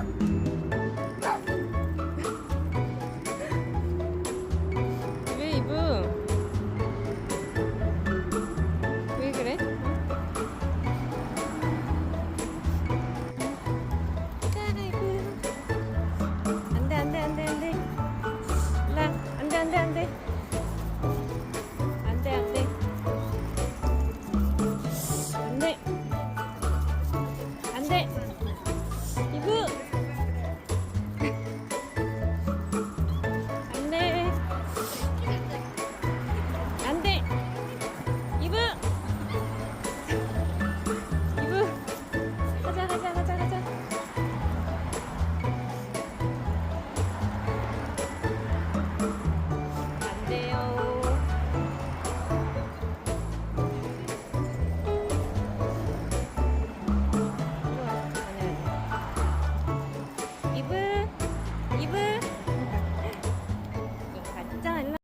아. 왜 이브? 왜 그래? 아이고. 안돼 안돼 안돼 안돼. 나 안돼 안돼 안돼. 안돼 안돼. 안돼. 안돼.